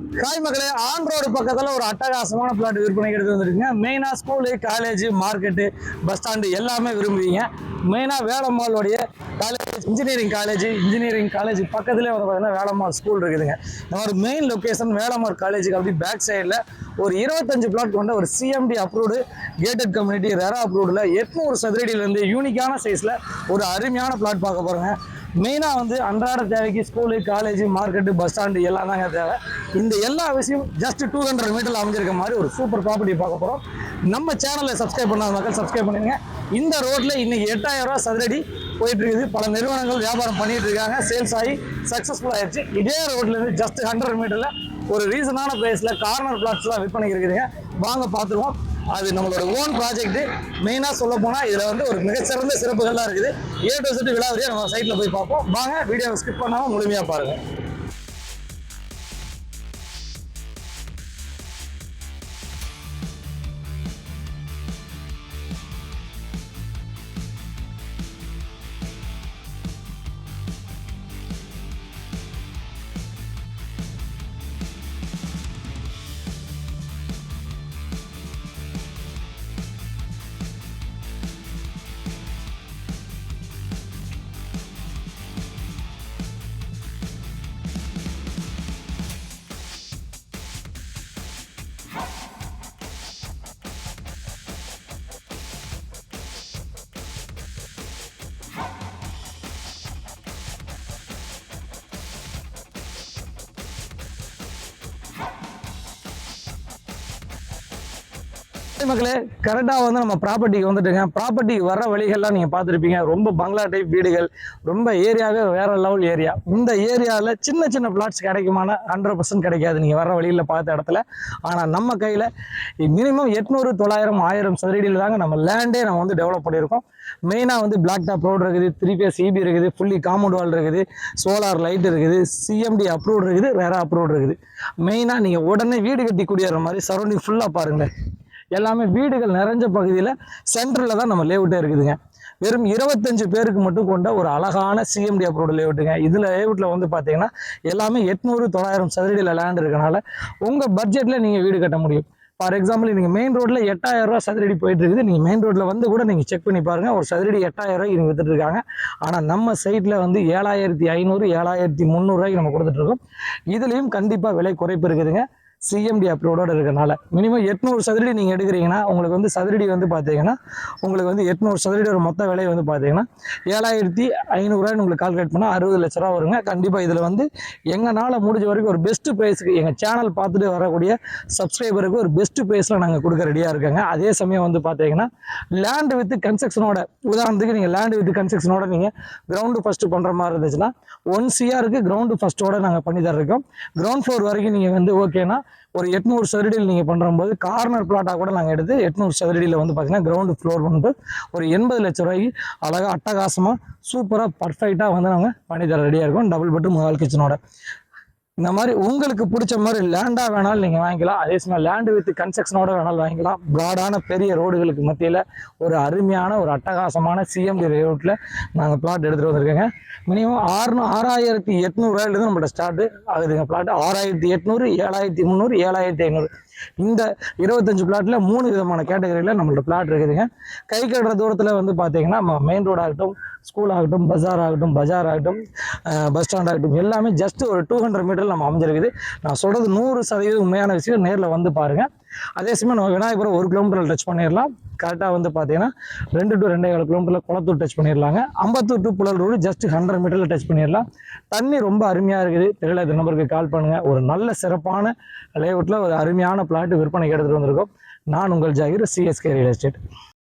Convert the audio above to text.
Hi மக்களே on road பக்கத்தில் ஒரு அட்டகாசமான பிளாட் விற்பனைக்கு எடுத்து வந்திருக்குங்க. மெயினாக school college market bus stand எல்லாமே விரும்புவீங்க. மெயினாக வேளம்மாளுடைய college engineering college engineering college பக்கத்துலேயே வந்து பார்த்தீங்கன்னா வேளம்மாள் ஸ்கூல் இருக்குதுங்க. இந்த மாதிரி மெயின் லொக்கேஷன் வேளம்மாள் காலேஜுக்கு அப்படி பேக் சைடில் ஒரு இருபத்தஞ்சு பிளாட் கொண்ட ஒரு CMD approved gated community RERA அப்ரூவ்டில் எட்நூறு சதுரடியிலேருந்து யூனிக்கான சைஸில் ஒரு அருமையான பிளாட் பார்க்க போகிறேங்க மெயினாக வந்து அன்றாட தேவைக்கு school college market bus stand எல்லாம் தாங்க தேவை. இந்த எல்லா விஷயம் ஜஸ்ட் டூ ஹண்ட்ரட் மீட்டரில் அமைஞ்சிருக்க மாதிரி ஒரு சூப்பர் ப்ராப்பர்ட்டி பார்க்க போகிறோம் நம்ம சேனலை சப்ஸ்கிரைப் பண்ணாத மக்கள் சப்ஸ்கிரைப் பண்ணுங்க இந்த ரோட்டில் இன்னைக்கு எட்டாயிரம் ரூபா சதுரடி போயிட்டு இருக்குது பல நிறுவனங்கள் வியாபாரம் பண்ணிட்டு இருக்காங்க. சேல்ஸ் ஆகி சக்ஸஸ்ஃபுல் ஆயிடுச்சு. இதே ரோட்லேருந்து ஜஸ்ட் ஹண்ட்ரட் மீட்டரில் ஒரு ரீசனான ப்ரைஸில் கார்னர் பிளாட்ஸ்லாம் விற்பனைக்கு இருக்குதுங்க. வாங்க பார்த்துருவோம். அது நம்மளோட ஓன் ப்ராஜெக்ட் மெயினாக சொல்ல போனால் இதில் வந்து ஒரு மிகச்சிறந்த சிறப்புகள்லாம் இருக்குது. ஏ டு செட்டு விழாவரியாக நம்ம சைட்டில் போய் பார்ப்போம். வாங்க வீடியோவை ஸ்கிப் பண்ணாமல் முழுமையாக பாருங்கள் மக்களே கரெக்டாக வந்து நம்ம ப்ராப்பர்ட்டிக்கு வந்துட்டுங்க. ப்ராப்பர்ட்டிக்கு வர வழிகள்லாம் நீங்கள் பார்த்துருப்பீங்க. ரொம்ப பங்களா டைப் வீடுகள் ரொம்ப ஏரியாவே வேற லெவல் ஏரியா இந்த ஏரியாவில் சின்ன சின்ன பிளாட்ஸ் கிடைக்குமான ஹண்ட்ரட் பர்சன்ட் கிடைக்காது. நீங்கள் வர வழியில் பார்த்த இடத்துல. ஆனால் நம்ம கையில் மினிமம் எட்நூறு தொள்ளாயிரம் ஆயிரம் சதுரடியில் தாங்க நம்ம லேண்டே நம்ம வந்து டெவலப் பண்ணியிருக்கோம். மெயினாக வந்து பிளாக் டாப் ரோடு இருக்குது த்ரீ பேஸ் இபி இருக்குது ஃபுல்லி காம்பவுண்ட் வால் இருக்குது சோலார் லைட் இருக்குது சிஎம்டி அப்ரூவ்ட் இருக்குது வேற அப்ரூவ்ட் இருக்குது. மெயினாக நீங்கள் உடனே வீடு கட்டி குடியேற மாதிரி சரௌண்டிங் ஃபுல்லாக பாருங்களேன். எல்லாமே வீடுகள் நிறைஞ்ச பகுதியில் சென்டரில் தான் நம்ம லேவுட்டே இருக்குதுங்க. வெறும் இருபத்தஞ்சு பேருக்கு மட்டும் கொண்ட ஒரு அழகான சிஎம்டி அப்ரோடு லேவுட்டுங்க இதில் லேவுட்டில் வந்து பார்த்தீங்கன்னா எல்லாமே எட்நூறு தொள்ளாயிரம் சதுரடியில் லேண்ட் இருக்கனால உங்கள் பட்ஜெட்டில் நீங்கள் வீடு கட்ட முடியும். ஃபார் எக்ஸாம்பிள் நீங்கள் மெயின் ரோட்டில் எட்டாயிரம் ரூபா சதுரடி போயிட்டு இருக்குது நீங்கள் மெயின் ரோட்டில் வந்து கூட நீங்கள் செக் பண்ணி பாருங்கள் ஒரு சதுரடி எட்டாயிரம் ரூபாய் நீங்கள் வந்துட்டுருக்காங்க ஆனால் நம்ம சைட்டில் வந்து ஏழாயிரத்தி ஐநூறு ஏழாயிரத்தி முந்நூறுரூவாய்க்கு நம்ம கொடுத்துட்ருக்கோம் இதுலேயும் கண்டிப்பாக விலை குறைப்பு இருக்குதுங்க. சிஎம்டி அப்ரூவோட இருக்கனால. மினிமம் எட்நூறு சதுரடி நீங்கள் எடுக்கிறீங்கன்னா உங்களுக்கு வந்து சதுரடி வந்து பார்த்தீங்கன்னா உங்களுக்கு வந்து எட்நூறு சதுரடி ஒரு மொத்த விலை வந்து பார்த்தீங்கன்னா ஏழாயிரத்தி ஐநூறுரூவாய்னு உங்களுக்கு கால்குலேட் பண்ணால் அறுபது லட்ச ரூபா வருங்க. கண்டிப்பாக இதில் வந்து எங்களால் முடிஞ்ச வரைக்கும் ஒரு பெஸ்ட் ப்ரைஸுக்கு எங்கள் சேனல் பார்த்துட்டு வரக்கூடிய சப்ஸ்கிரைபருக்கு ஒரு பெஸ்ட் ப்ரைஸில் நாங்கள் கொடுக்க ரெடியாக இருக்கோங்க. அதே சமயம் வந்து பார்த்தீங்கன்னா லேண்ட் வித் கன்ஸ்ட்ரக்ஷனோட உதாரணத்துக்கு நீங்கள் லேண்ட் வித் கன்ஸ்ட்ரக்ஷனோட நீங்கள் கிரவுண்டு ஃபஸ்ட்டு பண்ணுற மாதிரி இருந்துச்சுன்னா ஒன் சிஆருக்கு கிரவுண்டு ஃபஸ்ட்டோட நாங்கள் பண்ணி தர்றோம். கிரவுண்ட் ஃப்ளோர் வரைக்கும் நீங்கள் வந்து ஓகேனா ஒரு எட்நூறு சதுரடியில் நீங்கள் பண்ணும்போது கார்னர் பிளாட்டாக கூட நாங்கள் எடுத்து எட்நூறு சதுரடியில் வந்து பார்த்தீங்கன்னா கிரவுண்டு ஃப்ளோர் வந்து ஒரு எண்பது லட்ச ரூபாய்க்கு அழகாக அட்டகாசமாக சூப்பராக பர்ஃபெக்டாக வந்து நாங்கள் பண்ணி தர ரெடியாக இருக்கோம். டபுள் பெட்ரூம் ஹால் கிச்சனோட இந்த மாதிரி உங்களுக்கு பிடிச்ச மாதிரி லேண்டாக வேணாலும் நீங்கள் வாங்கிக்கலாம். அதே சமயம் லேண்டு வித் கன்ஸ்ட்ரக்ஷனோட வேணாலும் வாங்கிக்கலாம். ப்ராடான பெரிய ரோடுகளுக்கு மத்தியில் ஒரு அருமையான ஒரு அட்டகாசமான சிஎம்டி ரோட்டில் நாங்கள் பிளாட் எடுத்துகிட்டு வந்திருக்கோங்க. மினிமம் ஆறு ஆறாயிரத்தி எட்நூறுவாயிலிருந்து நம்மள்ட்ட ஸ்டார்ட் ஆகுதுங்க பிளாட் ஆறாயிரத்தி எட்நூறு ஏழாயிரத்தி முந்நூறு ஏழாயிரத்தி ஐநூறு. இந்த இருபத்தஞ்சு பிளாட்டில் மூணு விதமான கேட்டகரியில் நம்மளோட பிளாட் இருக்குதுங்க. கை கட்டுற தூரத்தில் வந்து பார்த்தீங்கன்னா மெயின் ரோடு ஆகட்டும் ஸ்கூல் ஆகட்டும் பஜார் ஆகட்டும் பஜார் ஆகட்டும் பஸ் ஸ்டாண்ட் ஆகட்டும் எல்லாமே ஜஸ்ட் ஒரு டூ ஹண்ட்ரட் மீட்டரில் நம்ம அமைஞ்சிருக்குது. நான் சொல்கிறது நூறு சதவீதம் உண்மையான விஷயம் நேரில் வந்து பாருங்கள் அதே சமயம் நம்ம விநாயகபுரம் ஒரு கிலோமீட்டரில் டச் பண்ணிடலாம். கரெக்டாக வந்து பார்த்தீங்கன்னா ரெண்டு டு ரெண்டே கால் கிலோமீட்டரில் குளத்தூர் டச் பண்ணிடலாங்க Ambattur to Puzhal road just hundred மீட்டரில் டச் பண்ணிடலாம் தண்ணி ரொம்ப அருமையாக இருக்குது. தெரியல இந்த நம்பருக்கு கால் பண்ணுங்கள் ஒரு நல்ல சிறப்பான லேஅவுட்டில் ஒரு அருமையான பிளாட் விற்பனைக்கு எடுத்துகிட்டு வந்திருக்கோம். நான் உங்கள் ஜாகிர் சிஎஸ்கே ரியல் எஸ்டேட்